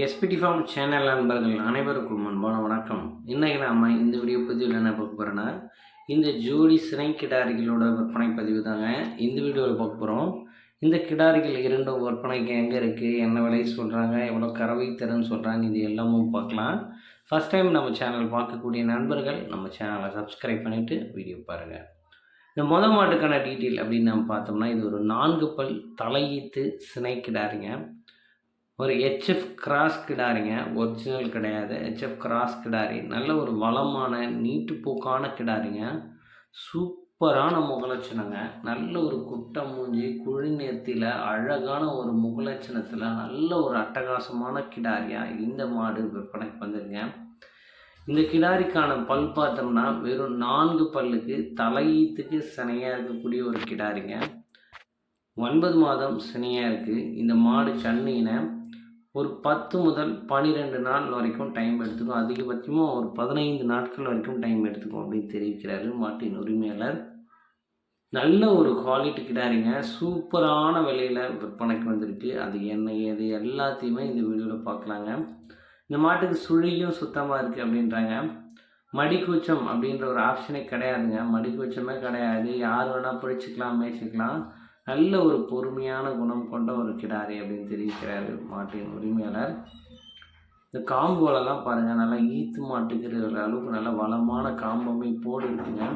SPD form channel நண்பர்கள் அனைவருக்கும் அன்பான வணக்கம். இன்றைக்கி நாம் இந்த வீடியோ பதிவில் என்ன பார்க்க போகிறோன்னா இந்த ஜோடி சிறை கிடாரிகளோட விற்பனை பதிவு தாங்க. இந்த வீடியோவில் பார்க்க போகிறோம் இந்த கிடாரிகள் இரண்டும் விற்பனைக்கு எங்கே இருக்குது என்ன விலை சொல்கிறாங்க எவ்வளோ கறவை தரேன்னு சொல்கிறாங்க இது எல்லாமும் பார்க்கலாம். ஃபஸ்ட் டைம் நம்ம சேனல் பார்க்கக்கூடிய நண்பர்கள் நம்ம சேனலை சப்ஸ்கிரைப் பண்ணிவிட்டு வீடியோ பாருங்கள் இந்த முத மாட்டுக்கான டீட்டெயில் அப்படின்னு நம்ம பார்த்தோம்னா இது ஒரு நான்கு பல் தலையீத்து சினை கிடாரிங்க. ஒரு ஹெச்எஃப் கிராஸ் கிடாரிங்க. ஒரிஜினல் கிடையாது. ஹெச்எஃப் கிராஸ் கிடாரி. நல்ல ஒரு வளமான நீட்டுப்போக்கான கிடாரிங்க. சூப்பரான முகலட்சணங்க. நல்ல ஒரு குட்டை மூஞ்சி குழிநேர்த்தியில் அழகான ஒரு முகலட்சணத்தில் நல்ல ஒரு அட்டகாசமான கிடாரியாக இந்த மாடு விற்பனைக்கு வந்திருங்க இந்த கிடாரிக்கான பல் பார்த்தோம்னா வெறும் நான்கு பல்லுக்கு தலையீத்துக்கு சினையாக இருக்கக்கூடிய ஒரு கிடாரிங்க. ஒன்பது மாதம் சினையாக இருக்குது இந்த மாடு சன்னினை ஒரு பத்து முதல் பன்னிரெண்டு நாள் வரைக்கும் டைம் எடுத்துக்கும். அதிகபட்சமாக ஒரு பதினைந்து நாட்கள் வரைக்கும் டைம் எடுத்துக்கும் அப்படின்னு தெரிவிக்கிறாரு மாட்டின் உரிமையாளர். நல்ல ஒரு குவாலிட்டி கிடாரிங்க. சூப்பரான விலையில் விற்பனைக்கு வந்திருக்கு. அது என்ன ஏது எல்லாத்தையுமே இந்த வீடியோவில் பார்க்கலாங்க. இந்த மாட்டுக்கு சுழியும் சுத்தமாக இருக்குது அப்படின்றாங்க. மடிக்கூச்சம் அப்படின்ற ஒரு ஆப்ஷனே கிடையாதுங்க. மடிக்கூச்சமே கிடையாது. யார் வேணால் பிடிச்சிக்கலாம் மேய்ச்சிக்கலாம். நல்ல ஒரு பொறுமையான குணம் கொண்ட ஒரு கிடாரி அப்படின்னு தெரிவிக்கிறார் மாட்டின் உரிமையாளர். இந்த காம்போலெல்லாம் பாருங்கள் நல்லா ஈத்து மாட்டுக்கிற அளவுக்கு நல்ல வளமான காம்பமை போடு இருக்குங்க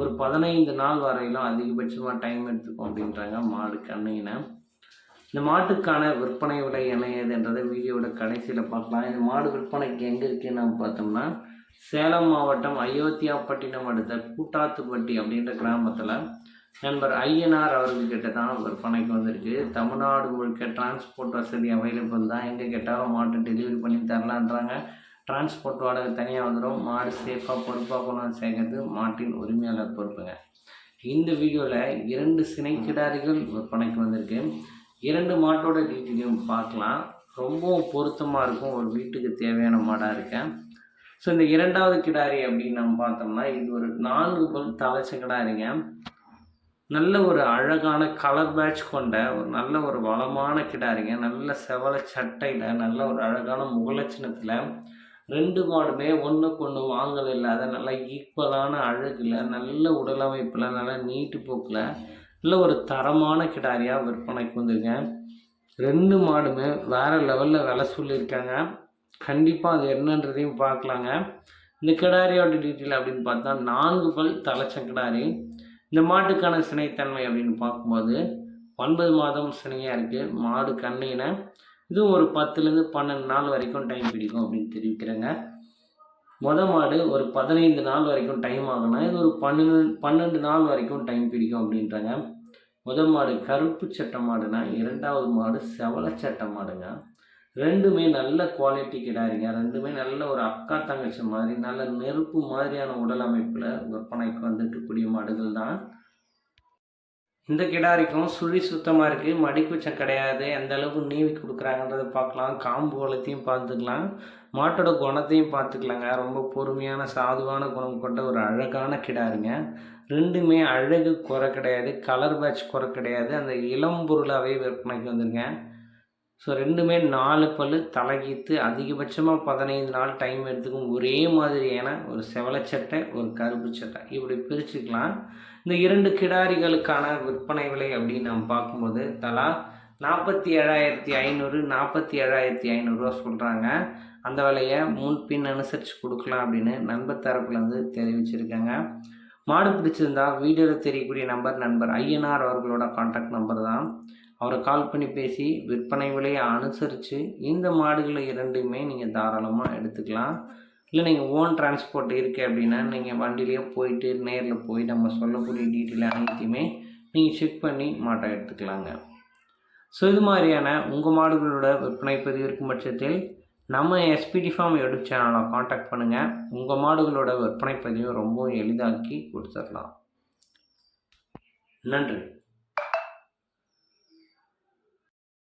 ஒரு பதினைந்து நாள் வரையிலும் அதிகபட்சமாக டைம் எடுத்துக்கும் அப்படின்றாங்க மாடு கண்ணையினை. இந்த மாட்டுக்கான விற்பனை விலை என்ன ஏதுன்றதை வீடியோட கடைசியில் பார்க்கலாம். இந்த மாடு விற்பனைக்கு எங்கே இருக்குன்னு நம்ம பார்த்தோம்னா சேலம் மாவட்டம் அயோத்தியாப்பட்டினம் அடுத்த கூட்டாத்துப்பட்டி அப்படின்ற கிராமத்தில் நண்பர் ஐயனார் அவர்கள்கிட்ட தான் விற்பனைக்கு வந்திருக்கு. தமிழ்நாடு முழுக்க டிரான்ஸ்போர்ட் வசதி அவைலபிள் தான். எங்கே கேட்டாலும் மாட்டு டெலிவரி பண்ணி தரலான்றாங்க. டிரான்ஸ்போர்ட் வாடகை தனியாக வந்துடும் மாடு சேஃபாக பொறுப்பாக கொண்டு வந்து சேர்க்கறது மாட்டின் உரிமையாளர் பொறுப்புங்க. இந்த வீடியோவில் இரண்டு சினை கிடாரிகள் விற்பனைக்கு வந்திருக்கு. இரண்டு மாட்டோட டீட்டெயிலையும் பார்க்கலாம். ரொம்பவும் பொருத்தமாக இருக்கும். ஒரு வீட்டுக்கு தேவையான மாடாக இருக்கேன் ஸோ இந்த இரண்டாவது கிடாரி அப்படின்னு நம்ம பார்த்தோம்னா இது ஒரு நான்கு பல் தலைச்ச கிடாரிங்க நல்ல ஒரு அழகான கலர் பேட்ச் கொண்ட ஒரு நல்ல ஒரு வளமான கிடாரிங்க. நல்ல செவல சட்டையில் நல்ல ஒரு அழகான முகலட்சணத்தில் ரெண்டு மாடுமே ஒன்றுக்கு ஒன்று வாங்கல் இல்லாத நல்ல ஈக்குவலான அழகில் நல்ல உடலமைப்பில் நல்ல நீட்டு போக்கில் நல்ல ஒரு தரமான கிடாரியாக விற்பனைக்கு வந்துருங்க. ரெண்டு மாடுமே வேறு லெவலில் விலை சொல்லியிருக்காங்க. கண்டிப்பாக அது என்னன்றதையும் பார்க்கலாங்க. இந்த கிடாரியோட டீட்டெயில் அப்படின்னு பார்த்தா நான்கு பல் தலைச்ச கிடாரி. இந்த மாட்டுக்கான சினைத்தன்மை அப்படின்னு பார்க்கும்போது ஒன்பது மாதம் சினையாக இருக்குது மாடு கண்ணினை இதுவும் ஒரு பத்துலேருந்து பன்னெண்டு நாள் வரைக்கும் டைம் பிடிக்கும் அப்படின்னு தெரிவிக்கிறேங்க. மொத மாடு ஒரு பதினைந்து நாள் வரைக்கும் டைம் ஆகுனா இது ஒரு பன்னெண்டு பன்னெண்டு நாள் வரைக்கும் டைம் பிடிக்கும் அப்படின்றாங்க. முதல் மாடு கருப்பு சட்ட மாடுனா இரண்டாவது மாடு செவல சட்டை மாடுங்க. ரெண்டுமே நல்ல குவாலிட்டி கிடாரிங்க. ரெண்டுமே நல்ல ஒரு அக்கா தங்கச்சி மாதிரி நல்ல நெருப்பு மாதிரியான உடல் அமைப்பில் விற்பனைக்கு வந்துட்டுக்கூடிய மாடுகள் தான். இந்த கிடாரிக்கும் சுழி சுத்தமாக இருக்குது மடிக்குச்சம் கிடையாது. எந்த அளவுக்கு நீவி கொடுக்குறாங்கன்றதை பார்க்கலாம். காம்பு வளத்தையும் பார்த்துக்கலாம். மாட்டோட குணத்தையும் பார்த்துக்கலாங்க. ரொம்ப பொறுமையான சாதுவான குணம் கொண்ட ஒரு அழகான கிடாருங்க. ரெண்டுமே அழகு குறை கிடையாது. கலர் பேட்ச் குறை கிடையாது. அந்த இளம்பொருளாகவே விற்பனைக்கு வந்துருங்க. ஸோ ரெண்டுமே நாலு பல் தலைகீத்து அதிகபட்சமாக பதினைந்து நாள் டைம் எடுத்துக்கும் ஒரே மாதிரியான ஒரு செவலச்சட்டை ஒரு கருப்பு சட்டை. இப்படி பிரிச்சுக்கலாம். இந்த இரண்டு கிடாரிகளுக்கான விற்பனை விலை அப்படின்னு நம்ம பார்க்கும்போது தலா நாற்பத்தி ஏழாயிரத்தி ஐநூறு நாற்பத்தி ஏழாயிரத்தி ஐநூறுரூவா சொல்கிறாங்க அந்த விலையை முன்பின் அனுசரித்து கொடுக்கலாம் அப்படின்னு நண்பர் தரப்புலேருந்து தெரிவிச்சிருக்காங்க. மாடு பிடிச்சிருந்தா வீடியோவில் தெரியக்கூடிய நம்பர் நண்பர் ஐயனார் அவர்களோட கான்டாக்ட் நம்பர் தான். அவரை கால் பண்ணி பேசி விற்பனை விலையை அனுசரித்து இந்த மாடுகளை இரண்டுமே நீங்கள் தாராளமாக எடுத்துக்கலாம். இல்லை நீங்கள் ஓன் டிரான்ஸ்போர்ட் இருக்குது அப்படின்னா நீங்கள் வண்டியிலேயே போயிட்டு நேரில் போய் நம்ம சொல்லக்கூடிய டீட்டெயில் அனைத்தையுமே நீங்கள் செக் பண்ணி மாட்டை எடுத்துக்கலாங்க. ஸோ இது மாதிரியான உங்கள் மாடுகளோட விற்பனை பதிவு இருக்கும் பட்சத்தில் நம்ம S P D farm YouTube சேனலை காண்டாக்ட் பண்ணுங்கள் உங்கள் மாடுகளோட விற்பனை பதிவை ரொம்ப எளிதாக்கி கொடுத்துடலாம். நன்றி.